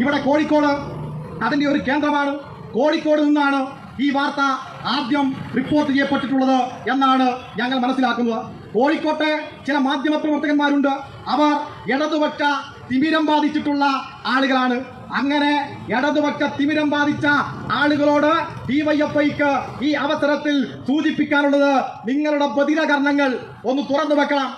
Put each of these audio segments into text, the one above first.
ഇവിടെ കോഴിക്കോട് അതിന്റെ ഒരു കേന്ദ്രമാണ്. കോഴിക്കോട് നിന്നാണ് ഈ വാർത്ത ആദ്യം റിപ്പോർട്ട് ചെയ്യപ്പെട്ടിട്ടുള്ളത് എന്നാണ് ഞങ്ങൾ മനസ്സിലാക്കുന്നത്. കോഴിക്കോട്ടെ ചില മാധ്യമ പ്രവർത്തകന്മാരുണ്ട്. അവർ ഇടതുപക്ഷ തിമിരം ബാധിച്ചിട്ടുള്ള ആളുകളാണ്. അങ്ങനെ ഇടതുപക്ഷ തിമിരം ബാധിച്ച ആളുകളോട് ഡിവൈഎഫ്ഐക്ക് ഈ അവസരത്തിൽ സൂചിപ്പിക്കാനുള്ളത് നിങ്ങളുടെ ബദിരകർണങ്ങൾ ഒന്ന് തുറന്നു വെക്കണം.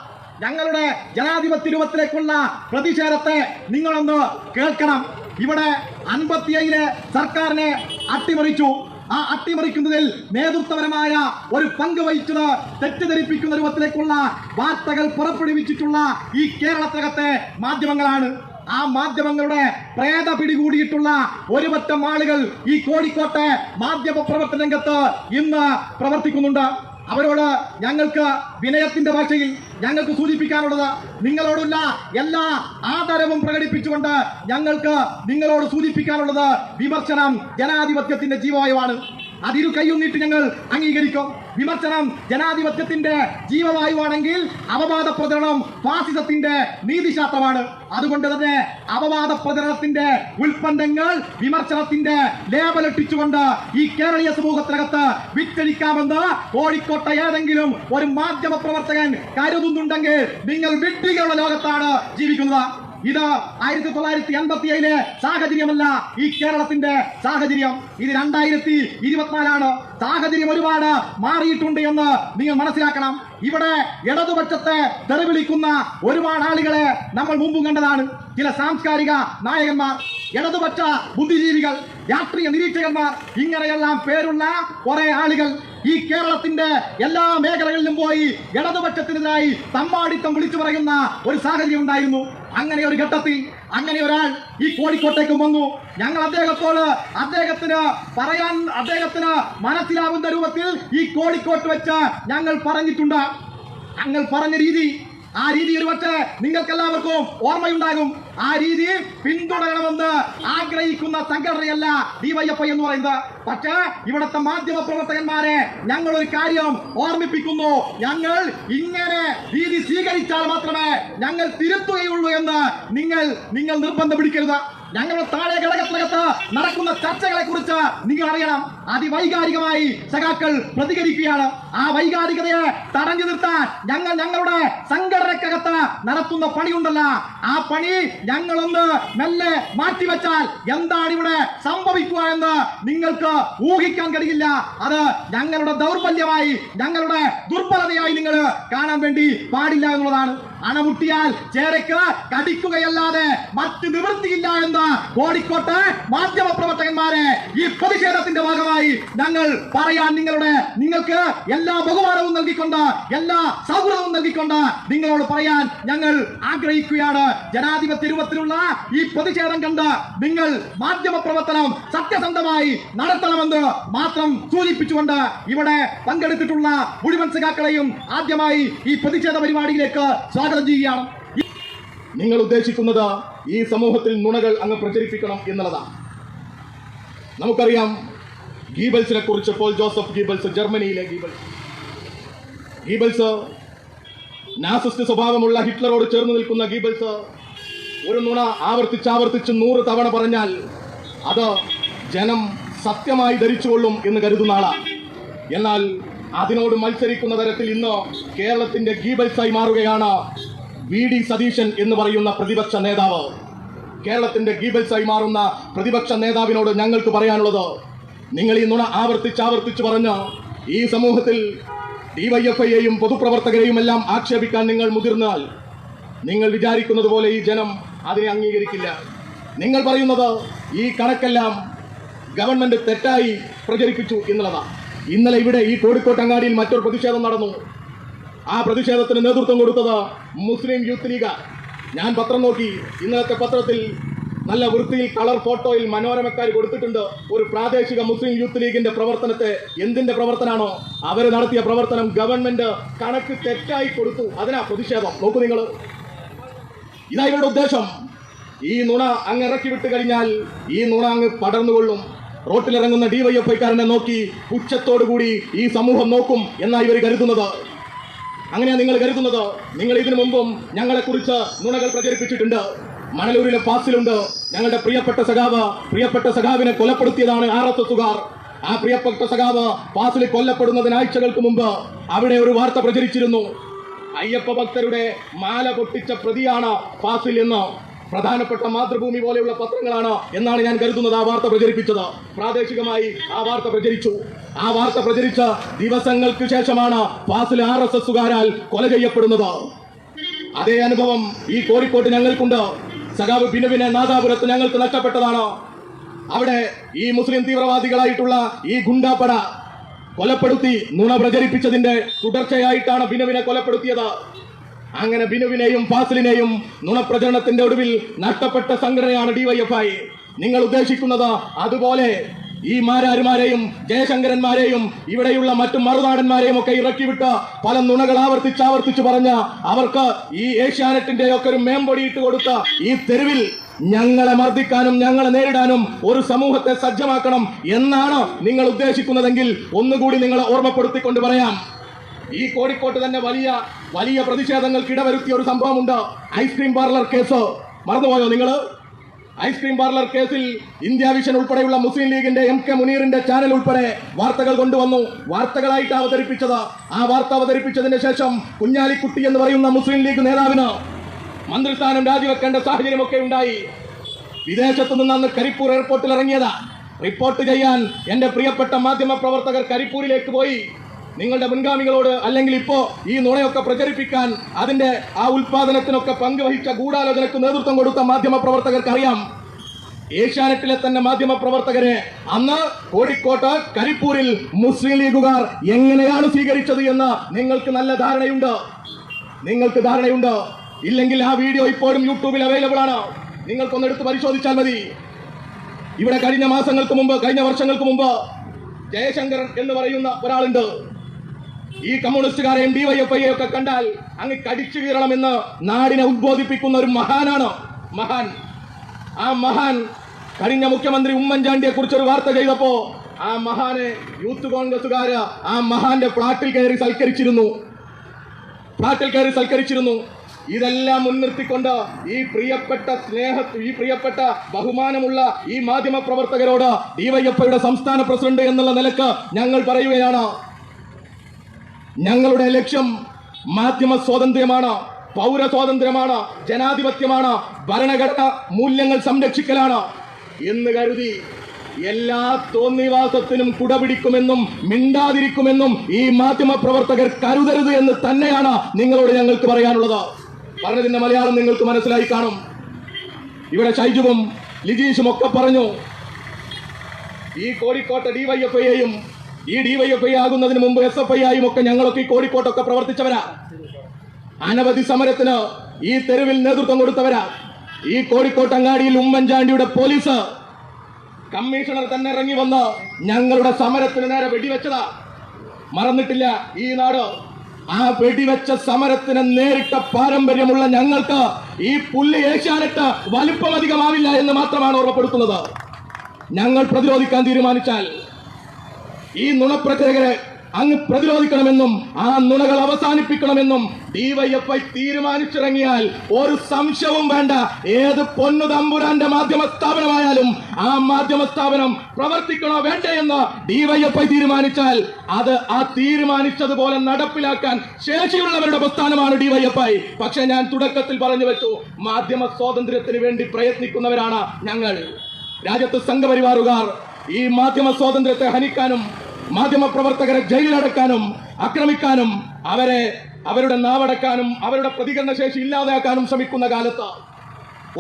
ഞങ്ങളുടെ ജനാധിപത്യ രൂപത്തിലേക്കുള്ള പ്രതിഷേധത്തെ നിങ്ങളൊന്ന് കേൾക്കണം. ഇവിടെ അൻപത്തിയേഴിലെ സർക്കാരിനെ അട്ടിമറിച്ചു. ആ അട്ടിമറിക്കുന്നതിൽ നേതൃത്വപരമായ ഒരു പങ്ക് വഹിച്ചത് തെറ്റിദ്ധരിപ്പിക്കുന്ന രൂപത്തിലേക്കുള്ള വാർത്തകൾ പുറപ്പെടുവിച്ചിട്ടുള്ള ഈ കേരളത്തിനകത്തെ മാധ്യമങ്ങളാണ്. ആ മാധ്യമങ്ങളുടെ പ്രേത പിടികൂടിയിട്ടുള്ള ഒരുപറ്റം ആളുകൾ ഈ കോഴിക്കോട്ടെ മാധ്യമ പ്രവർത്തന രംഗത്ത് ഇന്ന് പ്രവർത്തിക്കുന്നുണ്ട്. അവരോട് ഞങ്ങൾക്ക് വിനയത്തിന്റെ ഭാഷയിൽ ഞങ്ങൾക്ക് സൂചിപ്പിക്കാനുള്ളത് നിങ്ങളോടുള്ള എല്ലാ ആദരവും പ്രകടിപ്പിച്ചുകൊണ്ട് ഞങ്ങൾക്ക് നിങ്ങളോട് സൂചിപ്പിക്കാനുള്ളത് വിമർശനം ജനാധിപത്യത്തിന്റെ ജീവവായുവാണ് അതിരു കൈയൊന്നിട്ട് ഞങ്ങൾ അംഗീകരിക്കും. വിമർശനം ജനാധിപത്യത്തിന്റെ ജീവവായുവാണെങ്കിൽ അപവാദ പ്രചരണം ഫാസിസത്തിന്റെ നീതിശാസ്ത്രമാണ്. അതുകൊണ്ട് തന്നെ അപവാദ പ്രചരണത്തിന്റെ ഉൽപ്പന്നങ്ങൾ വിമർശനത്തിന്റെ ലേബലിട്ടിച്ചുകൊണ്ട് ഈ കേരളീയ സമൂഹത്തിനകത്ത് വിറ്റഴിക്കാമെന്ന് കോഴിക്കോട്ടെ ഏതെങ്കിലും ഒരു മാധ്യമ പ്രവർത്തകൻ കരുതുന്നുണ്ടെങ്കിൽ നിങ്ങൾ വിഡ്ഢികളുടെ ലോകത്താണ് ജീവിക്കുന്നത്. ഇത് ആയിരത്തി തൊള്ളായിരത്തി എൺപത്തി ഏഴിലെ സാഹചര്യമല്ല ഈ കേരളത്തിന്റെ സാഹചര്യം. ഇത് രണ്ടായിരത്തി ഇരുപത്തിനാലാണ് സാഹചര്യം ഒരുപാട് മാറിയിട്ടുണ്ട് എന്ന് നിങ്ങൾ മനസ്സിലാക്കണം. ഇവിടെ ഇടതുപക്ഷത്തെ തെറിവിളിക്കുന്ന ഒരുപാട് ആളുകളെ നമ്മൾ മുമ്പും കണ്ടതാണ്. ചില സാംസ്കാരിക നായകന്മാർ. ഇടതുപക്ഷ ബുദ്ധിജീവികൾ രാഷ്ട്രീയ നിരീക്ഷകന്മാർ ഇങ്ങനെയെല്ലാം പേരുള്ള കുറെ ആളുകൾ ഈ കേരളത്തിന്റെ എല്ലാ മേഖലകളിലും പോയി ഇടതുപക്ഷത്തിനെതിരായി തമ്മാടിത്തം വിളിച്ചു പറയുന്ന ഒരു സാഹചര്യം ഉണ്ടായിരുന്നു. അങ്ങനെ ഒരു ഘട്ടത്തിൽ അങ്ങനെ ഒരാൾ ഈ കോഴിക്കോട്ടേക്കും വന്നു. ഞങ്ങൾ അദ്ദേഹത്തോട് അദ്ദേഹത്തിന് പറയാൻ അദ്ദേഹത്തിന് മനസ്സിലാവുന്ന രൂപത്തിൽ ഈ കോഴിക്കോട്ട് വെച്ച് ഞങ്ങൾ പറഞ്ഞിട്ടുണ്ട്. ഞങ്ങൾ പറഞ്ഞ രീതി ആ രീതി ഒരുപക്ഷെ നിങ്ങൾക്ക് എല്ലാവർക്കും ഓർമ്മയുണ്ടാകും. ആ രീതി പിന്തുടരണമെന്ന് ആഗ്രഹിക്കുന്ന സംഘടനയല്ല ഡിവൈഎഫ്ഐ എന്ന് പറയുന്നത്. പക്ഷേ ഇവിടുത്തെ മാധ്യമ പ്രവർത്തകന്മാരെ ഞങ്ങൾ ഒരു കാര്യം ഓർമ്മിപ്പിക്കുന്നു. ഞങ്ങൾ ഇങ്ങനെ രീതി സ്വീകരിച്ചാൽ മാത്രമേ ഞങ്ങൾ തിരുത്തുകയുള്ളൂ എന്ന് നിങ്ങൾ നിങ്ങൾ നിർബന്ധം പിടിക്കരുത്. ഞങ്ങളുടെ താഴെ ഘടകത്തിനകത്ത് നടക്കുന്ന ചർച്ചകളെ കുറിച്ച് നിങ്ങൾ അറിയണം. അതിവൈകാരികമായി സഖാക്കൾ പ്രതികരിക്കുകയാണ്. ആ വൈകാരികതയെ തടഞ്ഞു നിർത്താൻ ഞങ്ങൾ ഞങ്ങളുടെ സംഘടനക്കകത്ത് നടത്തുന്ന പണിയുണ്ടല്ല. ആ പണി ഞങ്ങളൊന്ന് മെല്ലെ മാറ്റിവെച്ചാൽ എന്താണ് ഇവിടെ സംഭവിക്കുക എന്ന് നിങ്ങൾക്ക് ഊഹിക്കാൻ കഴിയില്ല. അത് ഞങ്ങളുടെ ദൗർബല്യമായി ഞങ്ങളുടെ ദുർബലതയായി നിങ്ങൾ കാണാൻ വേണ്ടി പാടില്ല എന്നുള്ളതാണ്. അണമുട്ടിയാൽ ചേരക്ക് കടിക്കുകയല്ലാതെ മറ്റ് നിവൃത്തിയില്ല എന്ന് കോഴിക്കോട്ട് മാധ്യമ പ്രവർത്തകന്മാരെ ഈ പ്രതിഷേധത്തിന്റെ ഭാഗമായി ഞങ്ങൾ പറയാൻ നിങ്ങളുടെ നിങ്ങൾക്ക് എല്ലാ ബഹുമാനവും നൽകിക്കൊണ്ട് എല്ലാ സൗഹൃദവും നൽകിക്കൊണ്ട് നിങ്ങളോട് പറയാൻ ഞങ്ങൾ ആഗ്രഹിക്കുകയാണ്. ജനാധിപത്യ രൂപത്തിലുള്ള ഈ പ്രതിഷേധം കണ്ട് നിങ്ങൾ മാധ്യമ പ്രവർത്തനം സത്യസന്ധമായി നടത്തണമെന്ന് മാത്രം സൂചിപ്പിച്ചുകൊണ്ട് ഇവിടെ പങ്കെടുത്തിട്ടുള്ള മുഴുവൻ സഖാക്കളെയും ആദ്യമായി ഈ പ്രതിഷേധ പരിപാടിയിലേക്ക് സ്വാഗതം ചെയ്യുകയാണ്. നിങ്ങൾ ഉദ്ദേശിക്കുന്നത് ഈ സമൂഹത്തിൽ നുണകൾ അങ്ങ് പ്രചരിപ്പിക്കണം എന്നുള്ളതാണ്. നമുക്കറിയാം ഗീബൽസിനെ കുറിച്ച് പോൾ ജോസഫ് ഗീബൽസ് ജർമ്മനിയിലെ ഗീബൽസ്. ഗീബൽസ് നാസിസ്റ്റ് സ്വഭാവമുള്ള ഹിറ്റ്ലറോട് ചേർന്ന് നിൽക്കുന്ന ഗീബൽസ് ഒരു നുണ ആവർത്തിച്ച് ആവർത്തിച്ച് നൂറ് തവണ പറഞ്ഞാൽ അത് ജനം സത്യമായി ധരിച്ചുകൊള്ളും എന്ന് കരുതുന്ന ആളാണ് എന്നാൽ അതിനോട് മത്സരിക്കുന്ന തരത്തിൽ ഇന്ന് കേരളത്തിന്റെ ഗീബൽസായി മാറുകയാണ് വി ഡി സതീശൻ എന്ന് പറയുന്ന പ്രതിപക്ഷ നേതാവ്. കേരളത്തിന്റെ ഗീബൽസായി മാറുന്ന പ്രതിപക്ഷ നേതാവിനോട് ഞങ്ങൾക്ക് പറയാനുള്ളത് നിങ്ങൾ ഈ നുണ ആവർത്തിച്ച് ആവർത്തിച്ച് പറഞ്ഞ ഈ സമൂഹത്തിൽ ഡിവൈഎഫ്ഐയെയും പൊതുപ്രവർത്തകരെയും എല്ലാം ആക്ഷേപിക്കാൻ നിങ്ങൾ മുതിർന്നാൽ നിങ്ങൾ വിചാരിക്കുന്നത് പോലെ ഈ ജനം അതിനെ അംഗീകരിക്കില്ല. നിങ്ങൾ പറയുന്നത് ഈ കണക്കെല്ലാം ഗവൺമെന്റ് തെറ്റായി പ്രചരിപ്പിച്ചു എന്നുള്ളതാണ് ഇന്നലെ ഇവിടെ ഈ കോഴിക്കോട്ടങ്ങാടിയിൽ മറ്റൊരു പ്രതിഷേധം നടന്നു. ആ പ്രതിഷേധത്തിന് നേതൃത്വം കൊടുത്തത് മുസ്ലിം യൂത്ത് ലീഗ്. ഞാൻ പത്രം നോക്കി ഇന്നലത്തെ പത്രത്തിൽ നല്ല വൃത്തിയിൽ കളർ ഫോട്ടോയിൽ മനോരമക്കാർ കൊടുത്തിട്ടുണ്ട്. ഒരു പ്രാദേശിക മുസ്ലിം യൂത്ത് ലീഗിന്റെ പ്രവർത്തനത്തെ എന്തിന്റെ പ്രവർത്തനമാണോ അവർ നടത്തിയ പ്രവർത്തനം ഗവൺമെന്റ് കണക്ക് തെറ്റായി കൊടുത്തു. അതിനാ പ്രതിഷേധം. നോക്കൂ നിങ്ങൾ ഇതാ ഇവരുടെ ഉദ്ദേശം. ഈ നുണ അങ്ങ് ഇറക്കി വിട്ട് കഴിഞ്ഞാൽ ഈ നുണ അങ്ങ് പടർന്നുകൊള്ളും. റോട്ടിലിറങ്ങുന്ന ഡിവൈഎഫ്ഐക്കാരനെ നോക്കി പുച്ഛത്തോടുകൂടി ഈ സമൂഹം നോക്കും എന്നാ ഇവർ കരുതുന്നത്. അങ്ങനെയാണ് നിങ്ങൾ കരുതുന്നത്. നിങ്ങൾ ഇതിനു മുമ്പും ഞങ്ങളെക്കുറിച്ച് നുണകൾ പ്രചരിപ്പിച്ചിട്ടുണ്ട്. മണലൂരിലെ ഫാസിലുണ്ട് ഞങ്ങളുടെ പ്രിയപ്പെട്ട സഖാവ്. പ്രിയപ്പെട്ട സഖാവിനെ കൊലപ്പെടുത്തിയതാണ് ആർ എസ് എസുകാർ ആ പ്രിയപ്പെട്ട സഖാവ് ഫാസിൽ കൊല്ലപ്പെടുന്നതിന് ആഴ്ചകൾക്ക് മുമ്പ് അവിടെ ഒരു വാർത്ത പ്രചരിച്ചിരുന്നു. അയ്യപ്പ ഭക്തരുടെ മാല പൊട്ടിച്ച പ്രതിയാണ് ഫാസിൽ എന്ന്. പ്രധാനപ്പെട്ട മാതൃഭൂമി പോലെയുള്ള പത്രങ്ങളാണ് എന്നാണ് ഞാൻ കരുതുന്നത് ആ വാർത്ത പ്രചരിപ്പിച്ചത്. പ്രാദേശികമായി ആ വാർത്ത പ്രചരിച്ചു. ആ വാർത്ത പ്രചരിച്ച ദിവസങ്ങൾക്ക് ശേഷമാണ് ഫാസിൽ ആർ എസ് എസുകാരാൽ കൊല ചെയ്യപ്പെടുന്നത്. അതേ അനുഭവം ഈ കോഴിക്കോട്ട് ഞങ്ങൾക്കുണ്ട്. സഖാവ് ബിനുവിനെ നാദാപുരത്ത് ഞങ്ങൾക്ക് നഷ്ടപ്പെട്ടതാണോ? അവിടെ ഈ മുസ്ലിം തീവ്രവാദികളായിട്ടുള്ള ഈ ഗുണ്ടാപ്പട കൊലപ്പെടുത്തി നുണ പ്രചരിപ്പിച്ചതിന്റെ തുടർച്ചയായിട്ടാണ് ബിനുവിനെ കൊലപ്പെടുത്തിയത്. അങ്ങനെ ബിനുവിനെയും ഫാസിലിനെയും നുണപ്രചരണത്തിന്റെ ഒടുവിൽ നഷ്ടപ്പെട്ട സംഘടനയാണ് ഡിവൈഎഫ്ഐ നിങ്ങൾ ഉദ്ദേശിക്കുന്നത് അതുപോലെ ഈ മാരാരുമാരെയും ജയശങ്കരന്മാരെയും ഇവിടെയുള്ള മറ്റു മറുനാടന്മാരെയും ഒക്കെ ഇറക്കിവിട്ട് പല നുണകൾ ആവർത്തിച്ച് ആവർത്തിച്ച് പറഞ്ഞ അവർക്ക് ഈ ഏഷ്യാനെറ്റിന്റെ ഒക്കെ ഒരു മേമ്പൊടിയിട്ട് കൊടുത്ത ഈ തെരുവിൽ ഞങ്ങളെ മർദ്ദിക്കാനും ഞങ്ങളെ നേരിടാനും ഒരു സമൂഹത്തെ സജ്ജമാക്കണം എന്നാണ് നിങ്ങൾ ഉദ്ദേശിക്കുന്നതെങ്കിൽ ഒന്നുകൂടി നിങ്ങളെ ഓർമ്മപ്പെടുത്തിക്കൊണ്ട് പറയാം. ഈ കോഴിക്കോട്ട് തന്നെ വലിയ വലിയ പ്രതിഷേധങ്ങൾക്ക് ഇടവരുത്തിയ ഒരു സംഭവമുണ്ട്. Ice cream parlour case. മറന്നുപോയോ നിങ്ങൾ ഐസ്ക്രീം പാർലർ കേസിൽ ഇന്ത്യ വിഷൻ ഉൾപ്പെടെയുള്ള മുസ്ലിം ലീഗിന്റെ എം കെ മുനീറിന്റെ ചാനൽ ഉൾപ്പെടെ വാർത്തകൾ കൊണ്ടുവന്നു. വാർത്തകളായിട്ട് അവതരിപ്പിച്ചത്. ആ വാർത്ത അവതരിപ്പിച്ചതിന് ശേഷം കുഞ്ഞാലിക്കുട്ടി എന്ന് പറയുന്ന മുസ്ലിം ലീഗ് നേതാവിന് മന്ത്രിസ്ഥാനം രാജിവെക്കേണ്ട സാഹചര്യമൊക്കെ ഉണ്ടായി. വിദേശത്ത് നിന്ന് അന്ന് കരിപ്പൂർ എയർപോർട്ടിൽ ഇറങ്ങിയതാ. റിപ്പോർട്ട് ചെയ്യാൻ എന്റെ പ്രിയപ്പെട്ട മാധ്യമ പ്രവർത്തകർ കരിപ്പൂരിലേക്ക് പോയി. നിങ്ങളുടെ മുൻഗാമികളോട് അല്ലെങ്കിൽ ഇപ്പോ ഈ നുണയൊക്കെ പ്രചരിപ്പിക്കാൻ അതിന്റെ ആ ഉൽപാദനത്തിനൊക്കെ പങ്കുവഹിച്ച ഗൂഢാലോചനക്ക് നേതൃത്വം കൊടുത്ത മാധ്യമ പ്രവർത്തകർക്ക് അറിയാം ഏഷ്യാനെറ്റിലെ തന്നെ മാധ്യമ പ്രവർത്തകരെ അന്ന് കോഴിക്കോട്ട് കരിപ്പൂരിൽ മുസ്ലിം ലീഗുകാർ എങ്ങനെയാണ് സ്വീകരിച്ചത് എന്ന് നിങ്ങൾക്ക് നല്ല ധാരണയുണ്ട്. നിങ്ങൾക്ക് ധാരണയുണ്ട്. ഇല്ലെങ്കിൽ ആ വീഡിയോ ഇപ്പോഴും യൂട്യൂബിൽ അവൈലബിൾ ആണ്. നിങ്ങൾക്കൊന്ന് എടുത്ത് പരിശോധിച്ചാൽ മതി. ഇവിടെ കഴിഞ്ഞ മാസങ്ങൾക്ക് മുമ്പ് കഴിഞ്ഞ വർഷങ്ങൾക്ക് മുമ്പ് ജയശങ്കർ എന്ന് പറയുന്ന ഒരാളുണ്ട്. ഈ കമ്മ്യൂണിസ്റ്റുകാരെയും ഡിവൈഎഫ്ഐയെ ഒക്കെ കണ്ടാൽ അങ്ങ് കടിച്ചു കീറണമെന്ന് നാടിനെ ഉദ്ബോധിപ്പിക്കുന്ന ഒരു മഹാനാണ്? മഹാൻ. ആ മഹാൻ കഴിഞ്ഞ മുഖ്യമന്ത്രി ഉമ്മൻചാണ്ടിയെ കുറിച്ച് ഒരു വാർത്ത ചെയ്തപ്പോ ആ മഹാനെ യൂത്ത് കോൺഗ്രസുകാര് ആ മഹാന്റെ ഫ്ളാറ്റിൽ കയറി സൽക്കരിച്ചിരുന്നു. ഫ്ളാറ്റിൽ കയറി സൽക്കരിച്ചിരുന്നു. ഇതെല്ലാം മുൻനിർത്തിക്കൊണ്ട് ഈ പ്രിയപ്പെട്ട സ്നേഹ ഈ പ്രിയപ്പെട്ട ബഹുമാനമുള്ള ഈ മാധ്യമ പ്രവർത്തകരോട് ഡിവൈഎഫ്ഐയുടെ സംസ്ഥാന പ്രസിഡന്റ് എന്നുള്ള നിലയ്ക്ക് ഞങ്ങൾ പറയുകയാണ്. ഞങ്ങളുടെ ലക്ഷ്യം മാധ്യമ സ്വാതന്ത്ര്യമാണ് പൗര സ്വാതന്ത്ര്യമാണ് ജനാധിപത്യമാണ് ഭരണഘടന മൂല്യങ്ങൾ സംരക്ഷിക്കലാണ്. എന്ന് കരുതി എല്ലാ തോന്നിവാസത്തിനും കുടപിടിക്കുമെന്നും മിണ്ടാതിരിക്കുമെന്നും ഈ മാധ്യമ പ്രവർത്തകർ കരുതരുത് എന്ന് തന്നെയാണ് നിങ്ങളോട് ഞങ്ങൾക്ക് പറയാനുള്ളത്. പറഞ്ഞതിന്റെ മലയാളം നിങ്ങൾക്ക് മനസ്സിലായി കാണും. ഇവിടെ ഷൈജുവും ലിജീഷും ഒക്കെ പറഞ്ഞു ഈ കോഴിക്കോട്ടെ ഡിവൈഎഫ്ഐയെയും ഈ ഡിവൈഎഫ്ഐ ആകുന്നതിന് മുമ്പ് എസ് എഫ് ഐ ആയും ഒക്കെ ഞങ്ങളൊക്കെ ഈ കോഴിക്കോട്ടൊക്കെ പ്രവർത്തിച്ചവരാ. അനവധി സമരത്തിന് ഈ തെരുവിൽ നേതൃത്വം കൊടുത്തവരാ. ഈ കോഴിക്കോട്ട് അങ്ങാടിയിൽ ഉമ്മൻചാണ്ടിയുടെ പോലീസ് കമ്മീഷണർ തന്നെ ഇറങ്ങി വന്ന് ഞങ്ങളുടെ സമരത്തിന് നേരെ വെടിവെച്ചതാ. മറന്നിട്ടില്ല ഈ നാട്. ആ വെടിവെച്ച സമരത്തിന് നേരിട്ട പാരമ്പര്യമുള്ള ഞങ്ങൾക്ക് ഈ പുല്ല് ഏഷ്യാനെട്ട് വലിപ്പമധികമാവില്ല എന്ന് മാത്രമാണ് ഓർമ്മപ്പെടുത്തുന്നത്. ഞങ്ങൾ പ്രതിരോധിക്കാൻ തീരുമാനിച്ചാൽ ഈ നുണപ്രചരകരെ അങ്ങ് പ്രതിരോധിക്കണമെന്നും ആ നുണകൾ അവസാനിപ്പിക്കണമെന്നും ഡിവൈഎഫ്ഐ തീരുമാനിച്ചിറങ്ങിയാൽ ഒരു സംശയവും വേണ്ട. ഏത് പൊന്നു തമ്പുരാന്റെ മാധ്യമ സ്ഥാപനമായാലും ആ മാധ്യമ സ്ഥാപനം പ്രവർത്തിക്കണോ വേണ്ട എന്ന് ഡിവൈഎഫ്ഐ തീരുമാനിച്ചാൽ അത് ആ തീരുമാനിച്ചതുപോലെ നടപ്പിലാക്കാൻ ശേഷിയുള്ളവരുടെ പ്രസ്ഥാനമാണ് ഡിവൈഎഫ്ഐ പക്ഷെ ഞാൻ തുടക്കത്തിൽ പറഞ്ഞു വെച്ചു മാധ്യമ സ്വാതന്ത്ര്യത്തിന് വേണ്ടി പ്രയത്നിക്കുന്നവരാണ് ഞങ്ങൾ. രാജ്യത്ത് സംഘപരിവാറുകാർ ഈ മാധ്യമ സ്വാതന്ത്ര്യത്തെ ഹനിക്കാനും മാധ്യമ പ്രവർത്തകരെ ജയിലിലടക്കാനും ആക്രമിക്കാനും അവരെ അവരുടെ നാവടക്കാനും അവരുടെ പ്രതികരണ ശേഷി ഇല്ലാതാക്കാനും ശ്രമിക്കുന്ന കാലത്ത്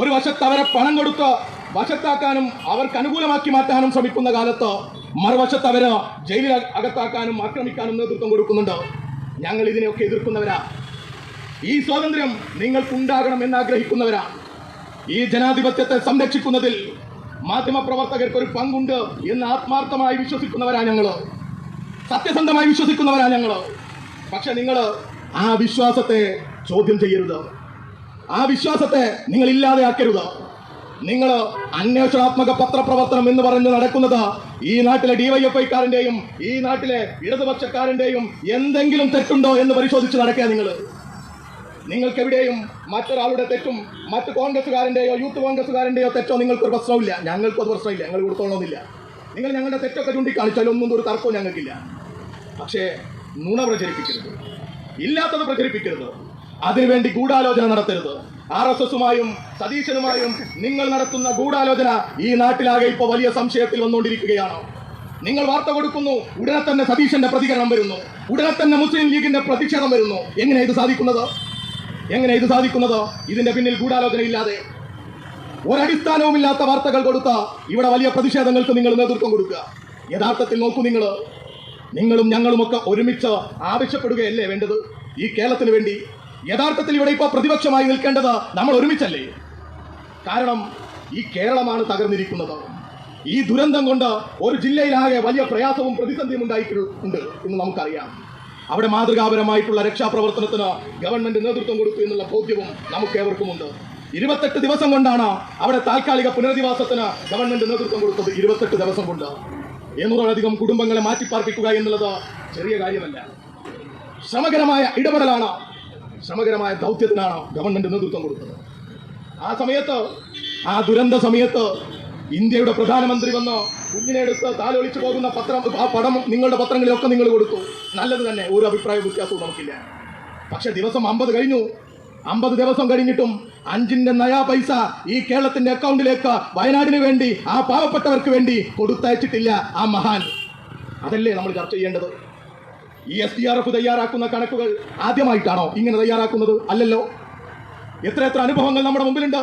ഒരു വശത്ത് അവരെ പണം കൊടുത്ത് വശത്താക്കാനും അവർക്ക് അനുകൂലമാക്കി മാറ്റാനും ശ്രമിക്കുന്ന കാലത്ത് മറുവശത്ത് അവർ ജയിലിൽ അകത്താക്കാനും ആക്രമിക്കാനും നേതൃത്വം കൊടുക്കുന്നുണ്ട്. ഞങ്ങൾ ഇതിനെയൊക്കെ എതിർക്കുന്നവരാ. ഈ സ്വാതന്ത്ര്യം നിങ്ങൾക്കുണ്ടാകണം എന്ന് ആഗ്രഹിക്കുന്നവരാ ഈ ജനാധിപത്യത്തെ സംരക്ഷിക്കുന്നതിൽ മാധ്യമപ്രവർത്തകർക്ക് ഒരു പങ്കുണ്ട് എന്ന് ആത്മാർത്ഥമായി വിശ്വസിക്കുന്നവരാ ഞങ്ങൾ. സത്യസന്ധമായി വിശ്വസിക്കുന്നവരാ ഞങ്ങൾ പക്ഷെ നിങ്ങൾ ആ വിശ്വാസത്തെ ചോദ്യം ചെയ്യരുത്. ആ വിശ്വാസത്തെ നിങ്ങൾ ഇല്ലാതെയാക്കരുത്. നിങ്ങൾ അന്വേഷണാത്മക പത്രപ്രവർത്തനം എന്ന് പറഞ്ഞ് നടക്കുന്നത് ഈ നാട്ടിലെ ഡിവൈഎഫ്ഐക്കാരന്റെയും ഈ നാട്ടിലെ ഇടതുപക്ഷക്കാരന്റെയും എന്തെങ്കിലും തെറ്റുണ്ടോ എന്ന് പരിശോധിച്ച് നടക്കുക നിങ്ങൾ നിങ്ങൾക്ക് എവിടെയും മറ്റൊരാളുടെ തെറ്റും മറ്റ് കോൺഗ്രസ്സുകാരന്റെയോ യൂത്ത് കോൺഗ്രസ്സുകാരന്റെയോ തെറ്റോ നിങ്ങൾക്കൊരു പ്രശ്നമില്ല ഞങ്ങൾക്കൊരു പ്രശ്നമില്ല ഞങ്ങൾ കൊടുത്തോളണമെന്നില്ല. നിങ്ങൾ ഞങ്ങളുടെ തെറ്റൊക്കെ ചൂണ്ടിക്കാണിച്ചാലൊന്നും ഒരു തർക്കവും ഞങ്ങൾക്കില്ല. പക്ഷേ നുണ പ്രചരിപ്പിക്കരുത്. ഇല്ലാത്തത് പ്രചരിപ്പിക്കരുത്. അതിനുവേണ്ടി ഗൂഢാലോചന നടത്തരുത്. ആർ എസ് എസുമായും സതീശനുമായും നിങ്ങൾ നടത്തുന്ന ഗൂഢാലോചന ഈ നാട്ടിലാകെ ഇപ്പോൾ വലിയ സംശയത്തിൽ വന്നുകൊണ്ടിരിക്കുകയാണ്. നിങ്ങൾ വാർത്ത കൊടുക്കുന്നു ഉടനെ തന്നെ സതീശന്റെ പ്രതികരണം വരുന്നു. ഉടനെ തന്നെ മുസ്ലിം ലീഗിന്റെ പ്രതിഷേധം വരുന്നു. എങ്ങനെ ഇത് സാധിക്കുന്നത്? എങ്ങനെ ഇത് സാധിക്കുന്നത്? ഇതിന്റെ പിന്നിൽ ഗൂഢാലോചന ഇല്ലാതെ. ഒരടിസ്ഥാനവുമില്ലാത്ത വാർത്തകൾ കൊടുത്ത ഇവിടെ വലിയ പ്രതിഷേധങ്ങൾക്ക് നിങ്ങൾ നേതൃത്വം കൊടുക്കുക. യഥാർത്ഥത്തിൽ നോക്കൂ നിങ്ങൾ നിങ്ങളും ഞങ്ങളുമൊക്കെ ഒരുമിച്ച് ആവശ്യപ്പെടുകയല്ലേ വേണ്ടത്? ഈ കേരളത്തിന് വേണ്ടി യഥാർത്ഥത്തിൽ ഇവിടെ ഇപ്പോൾ പ്രതിപക്ഷമായി നിൽക്കേണ്ടത് നമ്മൾ ഒരുമിച്ചല്ലേ? കാരണം ഈ കേരളമാണ് തകർന്നിരിക്കുന്നത്. ഈ ദുരന്തം കൊണ്ട് ഒരു ജില്ലയിലാകെ വലിയ പ്രയാസവും പ്രതിസന്ധിയും ഉണ്ടായിട്ടുണ്ട് എന്ന് നമുക്കറിയാം. അവിടെ മാതൃകാപരമായിട്ടുള്ള രക്ഷാപ്രവർത്തനത്തിന് ഗവൺമെന്റ് നേതൃത്വം കൊടുത്തു എന്നുള്ള ബോധ്യവും നമുക്ക് ഏവർക്കുമുണ്ട് ഇരുപത്തെട്ട് ദിവസം കൊണ്ടാണ് അവിടെ താൽക്കാലിക പുനരധിവാസത്തിന് ഗവൺമെന്റ് നേതൃത്വം കൊടുത്തത് ഇരുപത്തെട്ട് ദിവസം കൊണ്ട്. എണ്ണൂറോളധികം കുടുംബങ്ങളെ മാറ്റിപ്പാർപ്പിക്കുക എന്നുള്ളത് ചെറിയ കാര്യമല്ല. സമഗ്രമായ ഇടപെടലാണ് സമഗ്രമായ ദൗത്യത്തിനാണ് ഗവൺമെന്റ് നേതൃത്വം കൊടുത്തത്. ആ സമയത്ത് ആ ദുരന്ത സമയത്ത് ഇന്ത്യയുടെ പ്രധാനമന്ത്രി വന്ന് കുഞ്ഞിനെ എടുത്ത് താലൊളിച്ചു പോകുന്ന പത്രം ആ പടം നിങ്ങളുടെ പത്രങ്ങളിലൊക്കെ നിങ്ങൾ കൊടുത്തു. നല്ലത് തന്നെ ഒരു അഭിപ്രായ വ്യത്യാസവും നമുക്കില്ല. പക്ഷെ ദിവസം അമ്പത് കഴിഞ്ഞു അമ്പത് ദിവസം കഴിഞ്ഞിട്ടും അഞ്ചിന്റെ നയാ പൈസ ഈ കേരളത്തിന്റെ അക്കൗണ്ടിലേക്ക് വയനാടിന് വേണ്ടി ആ പാവപ്പെട്ടവർക്ക് വേണ്ടി കൊടുത്തയച്ചിട്ടില്ല ആ മഹാൻ. അതല്ലേ നമ്മൾ ചർച്ച ചെയ്യേണ്ടത്? ഈ എസ് ഡി ആർ എഫ് തയ്യാറാക്കുന്ന കണക്കുകൾ ആദ്യമായിട്ടാണോ ഇങ്ങനെ തയ്യാറാക്കുന്നത്? അല്ലല്ലോ. എത്ര എത്ര അനുഭവങ്ങൾ നമ്മുടെ മുമ്പിലുണ്ട്.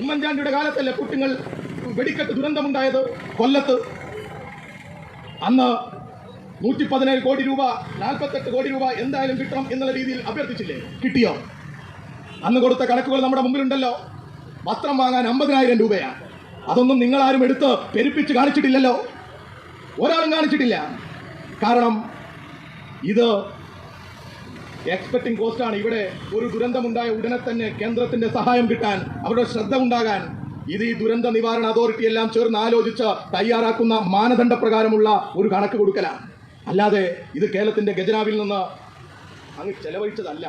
ഉമ്മൻചാണ്ടിയുടെ കാലത്തല്ലേ കുട്ടികൾ വെടിക്കെട്ട് ദുരന്തമുണ്ടായത്? കൊല്ലത്ത്. അന്ന് നൂറ്റി പതിനേഴ് കോടി രൂപ നാൽപ്പത്തെട്ട് കോടി രൂപ എന്തായാലും കിട്ടണം എന്നുള്ള രീതിയിൽ അഭ്യർത്ഥിച്ചില്ലേ? കിട്ടിയോ? അന്ന് കൊടുത്ത കണക്കുകൾ നമ്മുടെ മുമ്പിലുണ്ടല്ലോ. വസ്ത്രം വാങ്ങാൻ അമ്പതിനായിരം രൂപയാണ് അതൊന്നും നിങ്ങളാരും എടുത്ത് പെരുപ്പിച്ച് കാണിച്ചിട്ടില്ലല്ലോ. ഒരാളും കാണിച്ചിട്ടില്ല. കാരണം ഇത് എക്സ്പെക്ടിംഗ് കോസ്റ്റാണ് ഇവിടെ ഒരു ദുരന്തമുണ്ടായ ഉടനെ തന്നെ കേന്ദ്രത്തിന്റെ സഹായം കിട്ടാൻ അവരുടെ ശ്രദ്ധ ഉണ്ടാകാൻ ഇത് ഈ ദുരന്ത നിവാരണ അതോറിറ്റി എല്ലാം ചേർന്ന് ആലോചിച്ച് തയ്യാറാക്കുന്ന മാനദണ്ഡ പ്രകാരമുള്ള ഒരു കണക്ക് കൊടുക്കലാണ്. അല്ലാതെ ഇത് കേരളത്തിന്റെ ഖജനാവിൽ നിന്ന് അങ്ങ് ചെലവഴിച്ചതല്ല.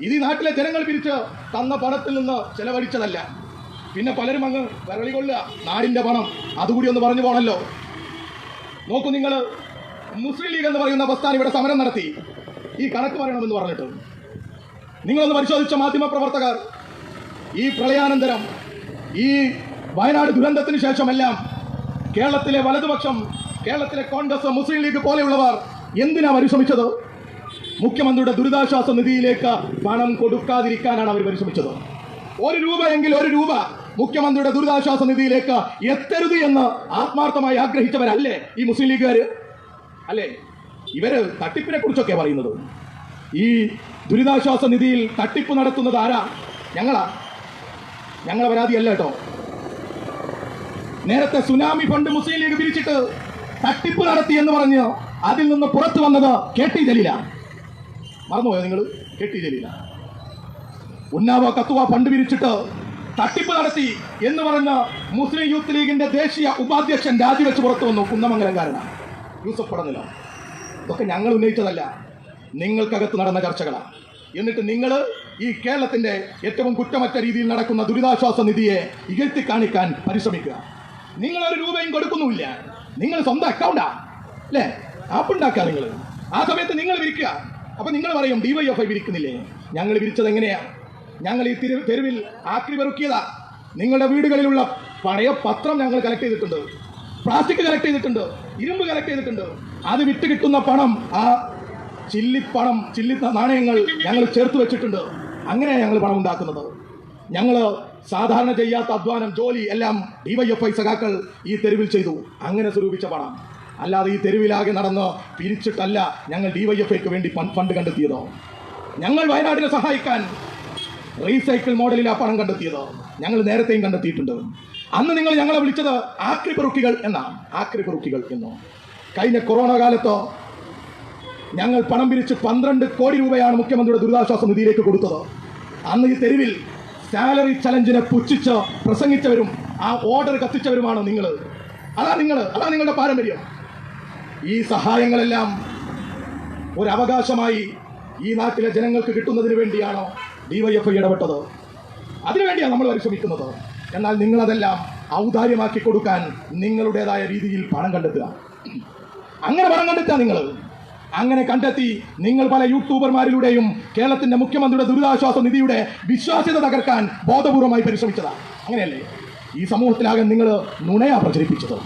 ഇത് നാട്ടിലെ ജനങ്ങൾ പിരിച്ച് തന്ന പണത്തിൽ നിന്ന് ചെലവഴിച്ചതല്ല. പിന്നെ പലരും അങ്ങ് വരളി കൊള്ളുക. നാടിന്റെ പണം അതുകൂടി ഒന്ന് പറഞ്ഞു പോണല്ലോ. നോക്കൂ നിങ്ങൾ മുസ്ലിം ലീഗ് എന്ന് പറയുന്ന പ്രസ്ഥാനം ഇവിടെ സമരം നടത്തി. ഈ കണക്ക് പറയണമെന്ന് പറഞ്ഞിട്ട്. നിങ്ങളൊന്ന് പരിശോധിച്ച മാധ്യമ പ്രവർത്തകർ ഈ പ്രളയാനന്തരം ഈ വയനാട് ദുരന്തത്തിന് ശേഷമെല്ലാം കേരളത്തിലെ വലതുപക്ഷം കേരളത്തിലെ കോൺഗ്രസ് മുസ്ലിം ലീഗ് പോലെയുള്ളവർ എന്തിനാ പരിശ്രമിച്ചത്? മുഖ്യമന്ത്രിയുടെ ദുരിതാശ്വാസ നിധിയിലേക്ക് പണം കൊടുക്കാതിരിക്കാനാണ് അവർ പരിശ്രമിച്ചത്. ഒരു രൂപയെങ്കിൽ ഒരു രൂപ മുഖ്യമന്ത്രിയുടെ ദുരിതാശ്വാസ നിധിയിലേക്ക് എത്തരുത് എന്ന് ആത്മാർത്ഥമായി ആഗ്രഹിച്ചവരല്ലേ ഈ മുസ്ലിം ലീഗുകാർ അല്ലേ? ഇവർ തട്ടിപ്പിനെ കുറിച്ചൊക്കെ പറയുന്നത്. ഈ ദുരിതാശ്വാസ നിധിയിൽ തട്ടിപ്പ് നടത്തുന്നത് ആരാ? ഞങ്ങളാ. ഞങ്ങളെ പരാതിയല്ല കേട്ടോ. നേരത്തെ സുനാമി ഫണ്ട് മുസ്ലിം ലീഗ് പിരിച്ചിട്ട് തട്ടിപ്പ് നടത്തി എന്ന് പറഞ്ഞ് അതിൽ നിന്ന് പുറത്തു വന്നത് കെ ടി ജലീല. മറന്നുപോയോ നിങ്ങൾ? കെ ടി ജലീല. ഉന്നാവ കത്തുവ ഫണ്ട് പിരിച്ചിട്ട് തട്ടിപ്പ് നടത്തി എന്ന് പറഞ്ഞ മുസ്ലിം യൂത്ത് ലീഗിന്റെ ദേശീയ ഉപാധ്യക്ഷൻ രാജിവെച്ച് പുറത്തു വന്നു കുന്നമംഗലംകാരനാണ് യൂസഫ് പടനിലോ. ഇതൊക്കെ ഞങ്ങൾ ഉന്നയിച്ചതല്ല. നിങ്ങൾക്കകത്ത് നടന്ന ചർച്ചകളാണ് എന്നിട്ട് നിങ്ങൾ ഈ കേരളത്തിന്റെ ഏറ്റവും കുറ്റമറ്റ രീതിയിൽ നടക്കുന്ന ദുരിതാശ്വാസ നിധിയെ ഇകഴ്ത്തി കാണിക്കാൻ പരിശ്രമിക്കുക. നിങ്ങളൊരു രൂപയും കൊടുക്കുന്നുമില്ല. നിങ്ങൾ സ്വന്തം അക്കൗണ്ടാ അല്ലേ ആപ്പ് ഉണ്ടാക്കുക നിങ്ങൾ ആ സമയത്ത് നിങ്ങൾ വിരിക്കുക. അപ്പൊ നിങ്ങൾ പറയും ഡിവൈ എഫ് ഐ വിരിക്കുന്നില്ലേ? ഞങ്ങൾ വിരിച്ചത് എങ്ങനെയാ? ഞങ്ങൾ ഈ തിരു തെരുവിൽ ആക്രി പെറുക്കിയതാ. നിങ്ങളുടെ വീടുകളിലുള്ള പഴയ പത്രം ഞങ്ങൾ കളക്ട് ചെയ്തിട്ടുണ്ട്. പ്ലാസ്റ്റിക് കളക്ട് ചെയ്തിട്ടുണ്ട്. ഇരുമ്പ് കളക്ട് ചെയ്തിട്ടുണ്ട്. അത് വിറ്റ് കിട്ടുന്ന പണം ആ ചില്ലിപ്പണം ചില്ലി നാണയങ്ങൾ ഞങ്ങൾ ചേർത്ത് വെച്ചിട്ടുണ്ട്. അങ്ങനെയാണ് ഞങ്ങൾ പണം ഉണ്ടാക്കുന്നത്. ഞങ്ങൾ സാധാരണ ചെയ്യാത്ത അധ്വാനം ജോലി എല്ലാം ഡിവൈഎഫ്ഐ സഖാക്കൾ ഈ തെരുവിൽ ചെയ്തു. അങ്ങനെ സ്വരൂപിച്ച പണം. അല്ലാതെ ഈ തെരുവിലാകെ നടന്ന് പിരിച്ചിട്ടല്ല ഞങ്ങൾ ഡിവൈഎഫ്ഐക്ക് വേണ്ടി ഫണ്ട് കണ്ടെത്തിയതോ. ഞങ്ങൾ വയനാടിനെ സഹായിക്കാൻ റീസൈക്കിൾ മോഡലിൽ ആ പണം കണ്ടെത്തിയത്. ഞങ്ങൾ നേരത്തെയും കണ്ടെത്തിയിട്ടുണ്ട്. അന്ന് നിങ്ങൾ ഞങ്ങളെ വിളിച്ചത് ആക്രി പെറുക്കികൾ എന്നാണ്. ആക്രി പെറുക്കികൾ എന്നോ. കഴിഞ്ഞ കൊറോണ കാലത്തോ ഞങ്ങൾ പണം പിരിച്ച് പന്ത്രണ്ട് കോടി രൂപയാണ് മുഖ്യമന്ത്രിയുടെ ദുരിതാശ്വാസ നിധിയിലേക്ക് കൊടുത്തത്. അന്ന് ഈ തെരുവിൽ സാലറി ചലഞ്ചിനെ പുച്ഛിച്ച് പ്രസംഗിച്ചവരും ആ ഓർഡർ കത്തിച്ചവരുമാണ് നിങ്ങൾ അതാ നിങ്ങൾ അതാ നിങ്ങളുടെ പാരമ്പര്യം. ഈ സഹായങ്ങളെല്ലാം ഒരവകാശമായി ഈ നാട്ടിലെ ജനങ്ങൾക്ക് കിട്ടുന്നതിന് വേണ്ടിയാണോ ഡിവൈഎഫ്ഐ ഇടപെട്ടത്? അതിനുവേണ്ടിയാണ് നമ്മൾ പരിശ്രമിക്കുന്നത്. എന്നാൽ നിങ്ങളതെല്ലാം ഔദാര്യമാക്കി കൊടുക്കാൻ നിങ്ങളുടേതായ രീതിയിൽ പണം കണ്ടെത്തുക. അങ്ങനെ പണം കണ്ടെത്തുക നിങ്ങൾ അങ്ങനെ കണ്ടെത്തി നിങ്ങൾ പല യൂട്യൂബർമാരിലൂടെയും കേരളത്തിന്റെ മുഖ്യമന്ത്രിയുടെ ദുരിതാശ്വാസ നിധിയുടെ വിശ്വാസ്യത തകർക്കാൻ ബോധപൂർവമായി പരിശ്രമിച്ചതാണ് അങ്ങനെയല്ലേ? ഈ സമൂഹത്തിലാകെ നിങ്ങൾ നുണയാ പ്രചരിപ്പിച്ചത്?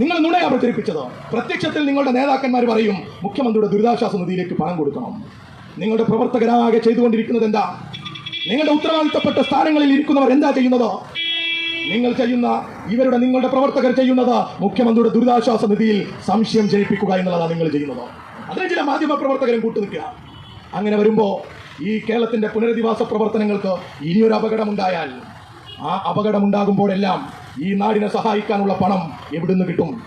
നിങ്ങൾ നുണയാ പ്രചരിപ്പിച്ചത്? പ്രത്യക്ഷത്തിൽ നിങ്ങളുടെ നേതാക്കന്മാർ പറയും മുഖ്യമന്ത്രിയുടെ ദുരിതാശ്വാസ നിധിയിലേക്ക് പണം കൊടുക്കണം. നിങ്ങളുടെ പ്രവർത്തകരാകെ ചെയ്തുകൊണ്ടിരിക്കുന്നത് എന്താ? നിങ്ങളുടെ ഉത്തരവാദിത്തപ്പെട്ട സ്ഥാനങ്ങളിൽ ഇരിക്കുന്നവർ എന്താ ചെയ്യുന്നത്? നിങ്ങൾ ചെയ്യുന്ന ഇവരുടെ നിങ്ങളുടെ പ്രവർത്തകർ ചെയ്യുന്നത് മുഖ്യമന്ത്രിയുടെ ദുരിതാശ്വാസ നിധിയിൽ സംശയം ജയിപ്പിക്കുക എന്നുള്ളതാണ് നിങ്ങൾ ചെയ്യുന്നത്. അതിന് ചില മാധ്യമ പ്രവർത്തകരും കൂട്ടുനിൽക്കുക അങ്ങനെ വരുമ്പോൾ ഈ കേരളത്തിന്റെ പുനരധിവാസ പ്രവർത്തനങ്ങൾക്ക് ഇനിയൊരു അപകടമുണ്ടായാൽ ആ അപകടമുണ്ടാകുമ്പോഴെല്ലാം ഈ നാടിനെ സഹായിക്കാനുള്ള പണം എവിടുന്ന് കിട്ടും?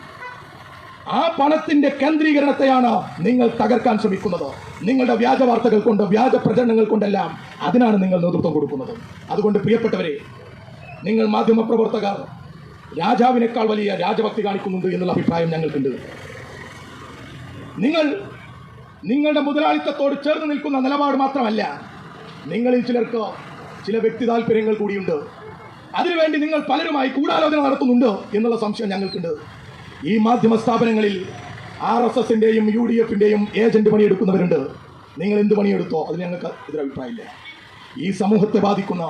ആ പണത്തിന്റെ കേന്ദ്രീകരണത്തെയാണ് നിങ്ങൾ തകർക്കാൻ ശ്രമിക്കുന്നത്. നിങ്ങളുടെ വ്യാജ വാർത്തകൾ കൊണ്ട് വ്യാജ പ്രചരണങ്ങൾ കൊണ്ടെല്ലാം അതിനാണ് നിങ്ങൾ നേതൃത്വം കൊടുക്കുന്നത്. അതുകൊണ്ട് പ്രിയപ്പെട്ടവരെ നിങ്ങൾ മാധ്യമപ്രവർത്തകർ രാജാവിനേക്കാൾ വലിയ രാജഭക്തി കാണിക്കുന്നുണ്ട് എന്നുള്ള അഭിപ്രായം ഞങ്ങൾക്കുണ്ട്. നിങ്ങൾ നിങ്ങളുടെ മുതലാളിത്തത്തോട് ചേർന്ന് നിൽക്കുന്ന നിലപാട് മാത്രമല്ല നിങ്ങളിൽ ചിലർക്ക് ചില വ്യക്തി താല്പര്യങ്ങൾ കൂടിയുണ്ട്. അതിനുവേണ്ടി നിങ്ങൾ പലരുമായി കൂടാലോചന നടത്തുന്നുണ്ട് എന്നുള്ള സംശയം ഞങ്ങൾക്കുണ്ട്. ഈ മാധ്യമ സ്ഥാപനങ്ങളിൽ ആർ എസ് എസിന്റെയും യു ഡി എഫിന്റെയും ഏജന്റ് പണിയെടുക്കുന്നവരുണ്ട്. നിങ്ങൾ എന്ത് പണിയെടുത്തോ? അതിന് ഞങ്ങൾക്ക് എതിരഭിപ്രായമില്ല. ഈ സമൂഹത്തെ ബാധിക്കുന്ന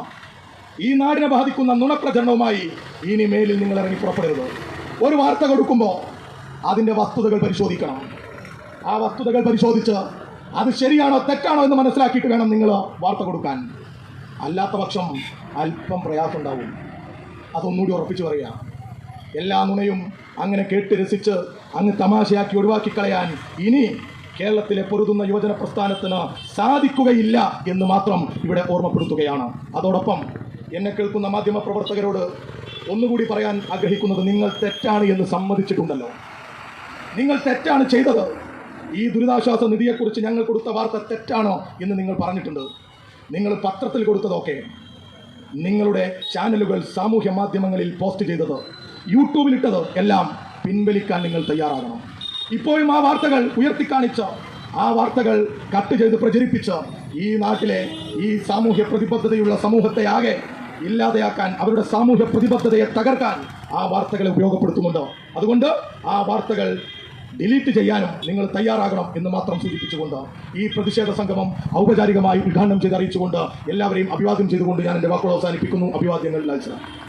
ഈ നാടിനെ ബാധിക്കുന്ന നുണപ്രചരണവുമായി ഇനി മേലിൽ നിങ്ങൾ ഇറങ്ങി പുറപ്പെടരുത്. ഒരു വാർത്ത കൊടുക്കുമ്പോൾ അതിന്റെ വസ്തുതകൾ പരിശോധിക്കണം. ആ വസ്തുതകൾ പരിശോധിച്ച് അത് ശരിയാണോ തെറ്റാണോ എന്ന് മനസ്സിലാക്കിയിട്ട് വേണം നിങ്ങൾ വാർത്ത കൊടുക്കാൻ. അല്ലാത്ത പക്ഷം അല്പം പ്രയാസമുണ്ടാവും. അതൊന്നുകൂടി ഉറപ്പിച്ചു പറയാം. എല്ലാ നുണയും അങ്ങനെ കേട്ട് രസിച്ച് അങ്ങ് തമാശയാക്കി ഒഴിവാക്കി കളയാൻ ഇനി കേരളത്തിലെ പൊരുതുന്ന യുവജന പ്രസ്ഥാനത്തിന് സാധിക്കുകയില്ല എന്ന് മാത്രം ഇവിടെ ഓർമ്മപ്പെടുത്തുകയാണ്. അതോടൊപ്പം എന്നെ കേൾക്കുന്ന മാധ്യമ പ്രവർത്തകരോട് ഒന്നുകൂടി പറയാൻ ആഗ്രഹിക്കുന്നത് നിങ്ങൾ തെറ്റാണ് എന്ന് സമ്മതിച്ചിട്ടുണ്ടല്ലോ. നിങ്ങൾ തെറ്റാണ് ചെയ്തത്. ഈ ദുരിതാശ്വാസ നിധിയെക്കുറിച്ച് ഞങ്ങൾ കൊടുത്ത വാർത്ത തെറ്റാണോ എന്ന് നിങ്ങൾ പറഞ്ഞിട്ടുണ്ട്. നിങ്ങൾ പത്രത്തിൽ കൊടുത്തതൊക്കെ നിങ്ങളുടെ ചാനലുകൾ സാമൂഹ്യ മാധ്യമങ്ങളിൽ പോസ്റ്റ് ചെയ്തത് യൂട്യൂബിലിട്ടത് എല്ലാം പിൻവലിക്കാൻ നിങ്ങൾ തയ്യാറാകണം. ഇപ്പോഴും ആ വാർത്തകൾ ഉയർത്തിക്കാണിച്ച് ആ വാർത്തകൾ കട്ട് ചെയ്ത് പ്രചരിപ്പിച്ച് ഈ നാട്ടിലെ ഈ സാമൂഹ്യ പ്രതിബദ്ധതയുള്ള സമൂഹത്തെ ആകെ ഇല്ലാതെയാക്കാൻ അവരുടെ സാമൂഹ്യ പ്രതിബദ്ധതയെ തകർക്കാൻ ആ വാർത്തകളെ ഉപയോഗപ്പെടുത്തുന്നുണ്ട്. അതുകൊണ്ട് ആ വാർത്തകൾ ഡിലീറ്റ് ചെയ്യാനും നിങ്ങൾ തയ്യാറാകണം എന്ന് മാത്രം സൂചിപ്പിച്ചുകൊണ്ട് ഈ പ്രതിഷേധ സംഗമം ഔപചാരികമായി ഉദ്ഘാടനം ചെയ്ത് അറിയിച്ചുകൊണ്ട് എല്ലാവരെയും അഭിവാദ്യം ചെയ്തുകൊണ്ട് ഞാൻ എന്റെ വാക്കുകൾ അവസാനിപ്പിക്കുന്നു. അഭിവാദ്യങ്ങൾ ലാൽസലാം.